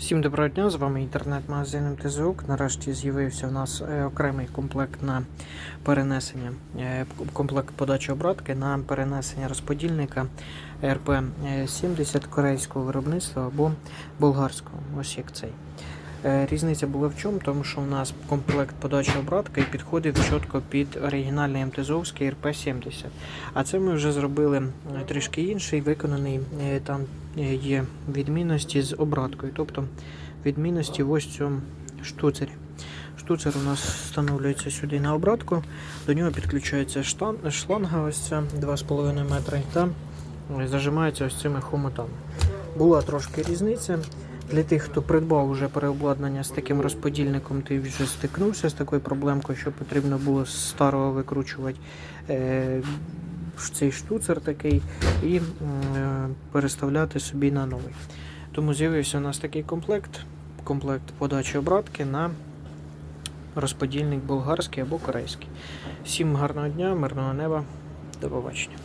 Всім доброго дня, з вами інтернет-магазин МТЗУК. Нарешті з'явився у нас е, окремий комплект на перенесення, е, комплект подачі обратки на перенесення розподільника РП-70 корейського виробництва або болгарського, ось як цей. Е, Різниця була в чому? Тому що у нас комплект подачі обратки підходив чітко під оригінальний МТЗовський РП-70. А це ми вже зробили е, трішки інший, виконаний. е, Там є відмінності з обраткою, тобто відмінності в ось цьому штуцері. Штуцер у нас встановлюється сюди на обратку, до нього підключається шланга ось ця 2,5 метри та зажимається ось цими хомутами. Була трошки різниця. Для тих, хто придбав вже переобладнання з таким розподільником, ти вже стикнувся з такою проблемкою, що потрібно було з старого викручувати е, цей штуцер такий і е, переставляти собі на новий. Тому з'явився у нас такий комплект, комплект подачі обратки на розподільник болгарський або корейський. Всім гарного дня, мирного неба, до побачення.